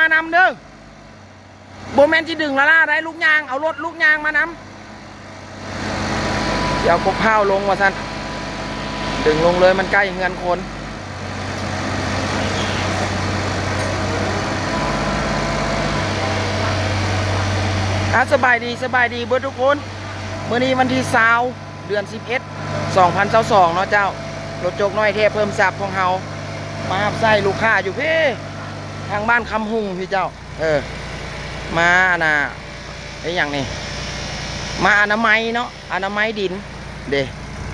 มานำเด้อโบแมนที่ดึงละล่าได้ลูกยาง เอารถลูกยางมานำเดี๋ยวกกข้าวลงว่าสันดึงลงเลยมันใกล้เงินคนอะสบายดีสบายดีเบิดทุกคนเมื่อนี้วันที่สาวเดือน 11 2022เนาะเจ้ารถจกน้อยเทพเพิ่มสับของเฮามาหับใส่ลูกค้าอยู่พี่ ทางบ้านคำหุงพี่เจ้า เออ มาน่ะไอ้อย่างนี้ มาอนามัยเนาะอนามัยดิน เด้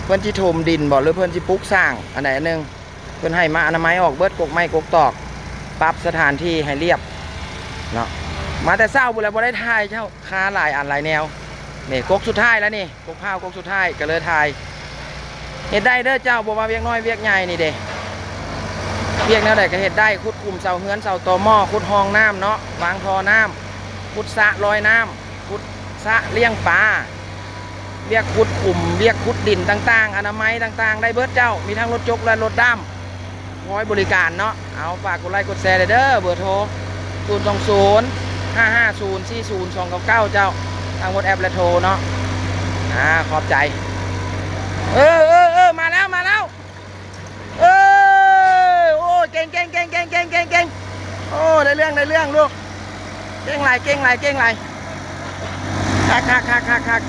เพื่อนที่ถมดินบอกหรือเพื่อนที่ปลูกสร้างอันไหนอันหนึงเพื่อนให้มาอนามัยออกเบิดกกไม้กกตอกปรับสถานที่ให้เรียบเนาะมาแต่เศร้าบุรีบ่ได้ทายเจ้าคาหลายอันหลายแนวนี่กกสุดท้ายแล้วนี่กกข้าวกกสุดท้ายก็เลยทายเฮ็ดได้เด้อเจ้าบ่มาเวียกน้อยเวียกใหญ่นี่เด้ เวียกแนวใดก็เฮ็ดได้ขุดคุมเสาเฮือนเสาตอหม้อขุดห้องน้ำเนาะวางท่อน้ำขุดสะลอยน้ำขุดสะเลี้ยงปลาเรียกขุดคุมเรียกขุดดินต่างๆ อนามัยต่างๆ ได้เบิดเจ้า มีทั้งรถจกและรถด้ามคอยบริการเนาะ เอาฝากกดไลค์กดแชร์เลยเด้อ เบอร์โทร0 2 0 5 5 0 4 0 2 9 9 เจ้า ทางวอทแอปและโทรเนาะ อ่า ขอบใจ เออเออเออมาแล้วมาแล้ว เออโอ้เก่งเก่งเก่งเก่งเก่งเก่งเก่งโอ้ได้เรื่องได้เรื่องลูก เก่งไหลเก่งไหลเก่งไหลหักหักหักหักหัก